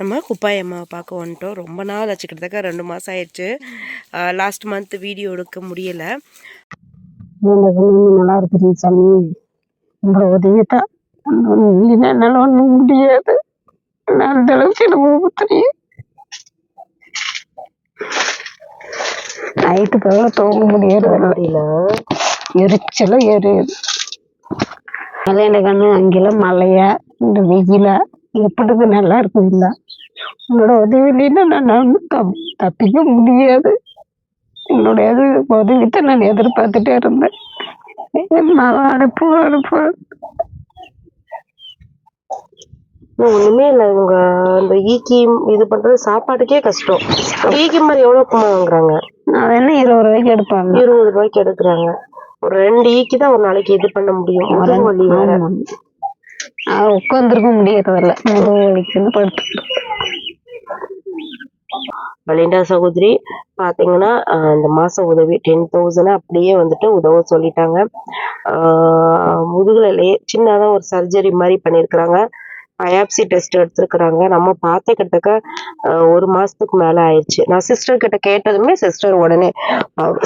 நம்ம குப்பாய் அம்மாவை பார்க்க வந்துட்டோம். ரொம்ப நாள் ஆச்சு. கிட்டத்தட்ட ரெண்டு மாதம் ஆயிடுச்சு. லாஸ்ட் மந்த் வீடியோ எடுக்க முடியலை. நல்லா இருக்குது சாமி. உங்களை உதவி தான் இல்லைன்னா என்னால் ஒன்றும் முடியாது. நான் அந்த அளவுக்கு எனக்கு நைட்டு பகல தூங்க முடியாது. முடியல எரிச்சலும் எரியுது. மலையில கண்ணு அங்கெல்லாம் மழையா இந்த வெயிலா. எப்படி நல்லா இருக்கும் இல்ல உன்னோட உதவி இல்லைன்னா நான் தப்- தப்பிக்க முடியாது. உன்னுடைய இது உதவித்தை நான் எதிர்பார்த்துட்டே இருந்தேன். நான் அனுப்பு அனுப்பு. ஒண்ணுமே இல்லை. இவங்க இந்த ஈக்கி இது பண்றது சாப்பாட்டுக்கே கஷ்டம். ஈக்கி மாதிரி எவ்வளவு உப்புமா வாங்குறாங்க நான் என்ன இருபது ரூபாய்க்கு எடுப்பாங்க? இருபது ரூபாய்க்கு எடுக்கிறாங்க. ஒரு ரெண்டு ஈக்கி தான் ஒரு நாளைக்கு இது பண்ண முடியும். வேற. உட்காந்துருக்க முடியறதில்ல முதுகு வலிக்குன்னு படுத்து வலிண்டா சகோதரி பாத்தீங்கன்னா இந்த மாச உதவி டென் தௌசண்ட் அப்படியே வந்துட்டு உதவ சொல்லிட்டாங்க. ஆஹ் முதுகுல சின்னதா ஒரு சர்ஜரி மாதிரி பண்ணிருக்கிறாங்க பயாப்சி டெஸ்ட் எடுத்திருக்கிறாங்க. நம்ம பார்த்த கிட்டக்க ஒரு மாசத்துக்கு மேல ஆயிடுச்சு நான் சிஸ்டர் கிட்ட கேட்டதுமே சிஸ்டர் உடனே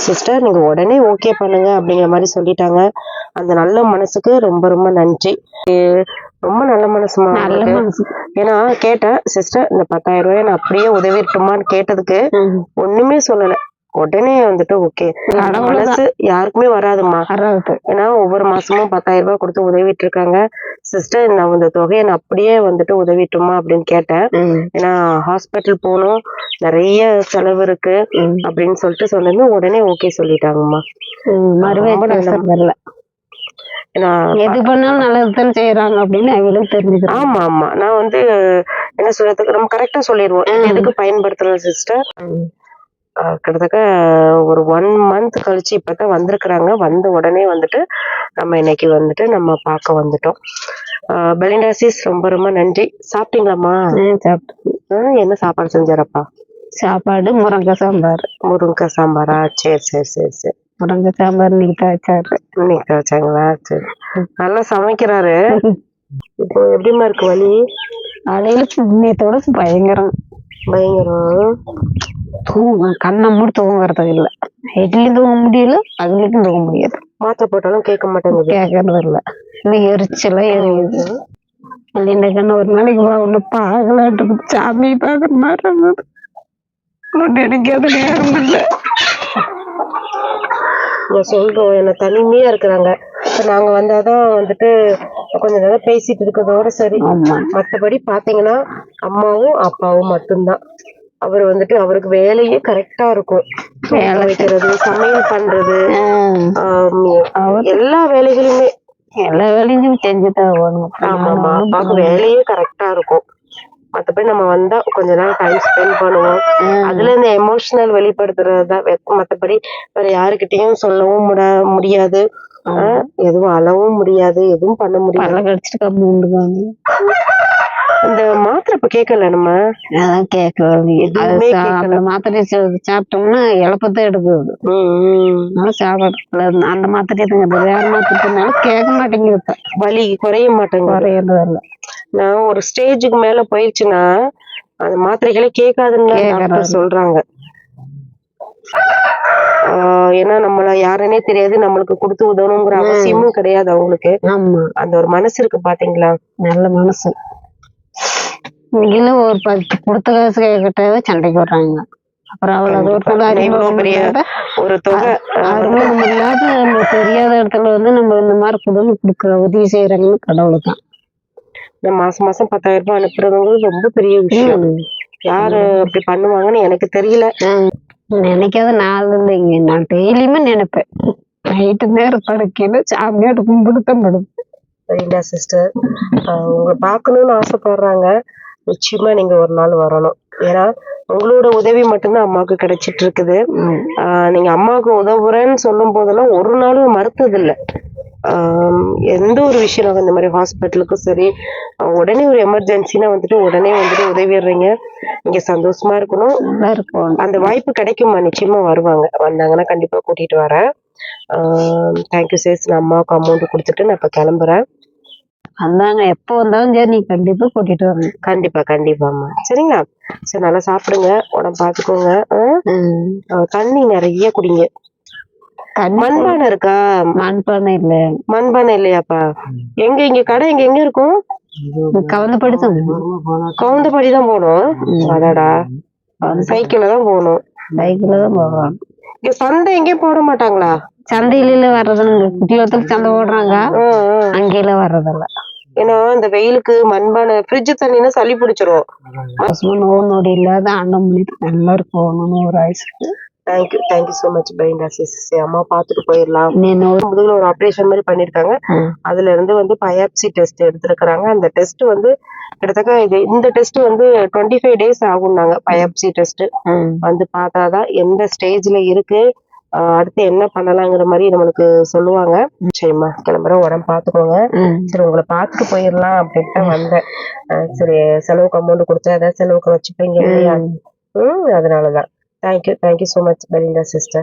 சிஸ்டர் நீங்க உடனே ஓகே பண்ணுங்க அப்படிங்கிற மாதிரி சொல்லிட்டாங்க. அந்த நல்ல மனசுக்கு ரொம்ப ரொம்ப நன்றி. ரொம்ப நல்ல மனசுமா ஏன்னா கேட்டேன் சிஸ்டர் இந்த பத்தாயிரம் ரூபாய் நான் அப்படியே உதவிட்டுமான்னு கேட்டதுக்கு ஒண்ணுமே சொல்லல. உடனே வந்துட்டு ஓகே மனசு யாருக்குமே வராதும்மா வராது. ஏன்னா ஒவ்வொரு மாசமும் பத்தாயிரம் ரூபாய் கொடுத்து உதவிட்டு இருக்காங்க சிஸ்டர் நான் இந்த தொகையை நான் அப்படியே வந்துட்டு உதவிட்டுமா? அப்படின்னு கேட்டேன். ஏன்னா ஹாஸ்பிட்டல் போகணும் நிறைய செலவு இருக்கு அப்படின்னு சொல்லிட்டு சொன்னதுமே உடனே ஓகே சொல்லிட்டாங்கம்மா. பேச வரல. ஏன்னா எது பண்ணாலும் நல்லதுதான் செய்யறாங்க அப்படின்னு அவங்களும் தெரிஞ்சுக்கிறாங்க ஆமா ஆமா. நான் வந்து என்ன சொல்றதுக்கு நம்ம கரெக்டா சொல்லிடுவோம். எதுக்கு பயன்படுத்துறோம் சிஸ்டர் கிட்டத்தட்ட ஒரு ஒன் மந்த் கழிச்சு இப்பதான் வந்திருக்கிறாங்க. வந்த உடனே வந்துட்டு நம்ம இன்னைக்கு வந்துட்டு நம்ம பார்க்க வந்துட்டோம். பெலிண்டாசிஸ் ரொம்ப ரொம்ப நன்றி. சாப்பிட்டீங்களாம்மா? ம், சாப்பிட்டு ஆ, என்ன சாப்பாடு செஞ்சாரப்பா? சாப்பாடு முருங்கை சாம்பார். முருங்கக்காய் சாம்பாரா? சரி சரி சரி சரி. முருங்கை சாம்பார் இன்னைக்கு தான் வச்சாரு. இன்னைக்கு தான் வச்சாங்களா? சரி. நல்லா சமைக்கிறாரு. இப்போ எப்படிம்மா இருக்கு வலி? காலையில புண்ணியத்தோட பயங்கரம். பயங்கரம். தூங்க கண்ணை மூடி தூங்குறது இல்ல. நைட்லயும் தூங்க முடியல அதுலயும் தூங்க முடியாது. மாத்திரை போட்டாலும் கேட்க மாட்டேங்குது. கேட்கறது இல்ல. இன்னும் எரிச்சலா எரியுது. இந்த கண்ணு ஒரு நாளைக்கு ஒண்ணு பார்க்கலான்ட்டு சாமி பார்க்குற மாதிரி இருந்தது. நினைக்காத நேரம் இல்லை. சொல்றோம் என்ன தனிமையா இருக்கிறாங்க. இப்ப நாங்க வந்தாதான் வந்துட்டு கொஞ்ச நேரம் பேசிட்டு இருக்கிறதோட சரி. ஆமா. மத்தபடி பாத்தீங்கன்னா அம்மாவும் அப்பாவும் மட்டும்தான். அவர் வந்துட்டு அவருக்கு வேலையே கரெக்டா இருக்கும். வேலை வைக்கிறது சமையல் பண்றது எல்லா வேலைகளுமே. எல்லா வேலையும் செஞ்சுதான் ஆகணும். ஆமா ஆமா அப்பாவுக்கு வேலையே கரெக்டா இருக்கும். மத்தபடி நம்ம வந்தா கொஞ்ச நேரம் டைம் ஸ்பெண்ட் பண்ணுவோம். அதுல இந்த எமோஷனல் வெளிப்படுத்துறது தான். மத்தபடி வேற யாருக்கிட்டயும் சொல்லவும் முட முடியாது. எதுவும் அழவும் முடியாது. எதுவும் பண்ண முடியாது. கடிச்சிட்டு கம்மி இந்த மாத்திரை இப்ப கேட்கல நம்ம? அதான் கேட்கல. சா- சாப்பிட்டோம்னா இழப்பத்தான் எடுக்குது. அதனால சாப்பாடு அந்த மாத்திரையை தங்க வேற மாத்திரத்தினால கேட்க மாட்டேங்குது வலி குறைய மாட்டேங்குது. குறையறது இல்ல. நான் ஒரு ஸ்டேஜுக்கு மேல போயிடுச்சுன்னா அந்த மாத்திரைகளே கேட்காதுன்னு. டாக்டர் சொல்றாங்க. ஏன்னா நம்மள யாருன்னே தெரியாது நம்மளுக்கு கொடுத்து உதவணுங்கிற அவசியமும் கிடையாது அவங்களுக்கு. ஆமா. அந்த ஒரு மனசு இருக்கு பாத்தீங்களா? நல்ல மனசு. இங்கெல்லாம் ஒரு பத்து கொடுத்த காசு கேட்டாவே சண்டைக்கு வர்றாங்க. அப்புறம் அவ்வளவு ஒரு தொகை அறிமுகம் இல்லாத நம்ம தெரியாத இடத்துல வந்து நம்ம இந்த மாதிரி கொடுன்னு கொடுக்குற உதவி செய்யறாங்கன்னு கடவுள் தான் இந்த மாசம் மாசம் பத்தாயிரம் ரூபாய் அனுப்புறதுங்கிறது ரொம்ப பெரிய விஷயம். யாரு அப்படி பண்ணுவாங்கன்னு எனக்கு தெரியல. நினைக்காத நாள் இல்லைங்க நான் டெய்லியுமே நினைப்பேன். நைட்டு நேரம் படுக்கையில சாமியாட்டு கும்பிட்டு தான் படுப்பேன். சரிங்களா சிஸ்டர் உங்களை பார்க்கணும்னு ஆசைப்படுறாங்க. நிச்சயமா நீங்க ஒரு நாள் வரணும். ஏன்னா உங்களோட உதவி மட்டும்தான் அம்மாவுக்கு கிடைச்சிட்டு இருக்குது. நீங்க அம்மாவுக்கு உதவுறேன்னு சொல்லும் போதெல்லாம் ஒரு நாளும் மறுத்தது இல்ல எந்த ஒரு விஷயம் இந்த மாதிரி ஹாஸ்பிட்டலுக்கும் சரி உடனே ஒரு எமர்ஜென்சினா வந்துட்டு உடனே வந்துட்டு உதவிடுறீங்க. நீங்க சந்தோஷமா இருக்கணும். நல்லா இருக்கும். அந்த வாய்ப்பு கிடைக்குமா நிச்சயமா வருவாங்க. வந்தாங்கன்னா கண்டிப்பா கூட்டிட்டு வரேன். தேங்க்யூ சேஸ் நான் அம்மாவுக்கு அமௌண்ட் கொடுத்துட்டு நான் இப்ப கிளம்புறேன். வந்தாங்க. எப்போ வந்தாலும் சரி நீ கண்டிப்பா கூட்டிட்டு வரணும். கண்டிப்பா கண்டிப்பாம்மா. சரிங்களா? சரி நல்லா சாப்பிடுங்க. உடம்பு பாத்துக்கோங்க. தண்ணி நிறைய குடிங்க. மண்பானை இருக்கா? மண்பானை இல்ல. மண்பானை இல்லையாப்பா? எங்க இங்க கடை எங்க எங்க இருக்கும்? கவர்ந்து படுத்து கவுந்தபடி தான் போகணும். அடாடா. சைக்கிள்ல தான் போகணும். சைக்கிள்ல தான் போவாங்க இங்க சந்தை எங்கேயும் போட மாட்டாங்களா? சந்தையில வர்றதுங்க குட்டியோத்துக்கு சந்தை போடுறாங்க. அங்கேயில வர்றதில்ல. ஏன்னா இந்த வெயிலுக்கு மண்பானை ஃப்ரிட்ஜ் தண்ணினா சளி பிடிச்சிரும். நோவு நொடி இல்லாத பண்ணிட்டு நல்லா இருக்கணும்னு ஒரு ஆயுசுக்கு. Thank you thank you so much பைண்டா sis அம்மா பார்த்துட்டு போயிடலாம். நீ நோவு முதுகுல ஒரு ஆபரேஷன் மாதிரி பண்ணிருக்காங்க அதுல இருந்து வந்து பயாப்சி டெஸ்ட் எடுத்திருக்கிறாங்க. அந்த டெஸ்ட் வந்து கிட்டத்தட்ட இது இந்த டெஸ்ட் வந்து டுவெண்ட்டி ஃபைவ் டேஸ் ஆகும்னாங்க பயாப்சி டெஸ்ட் வந்து பார்த்தாதான் எந்த ஸ்டேஜ்ல இருக்கு அடுத்து என்ன பண்ணலாங்கிற மாதிரி நம்மளுக்கு சொல்லுவாங்க. சரிம்மா கிளம்புற உடம்பு பார்த்துக்கோங்க. சரி உங்களை பார்த்துட்டு போயிடலாம் அப்படின்ட்டு தான் வந்தேன் சரி செலவுக்கு அமௌண்ட் கொடுத்தா ஏதாவது செலவுக்கு வச்சுப்பீங்க இல்லையா? Thank you. Thank you so much, Belinda sister.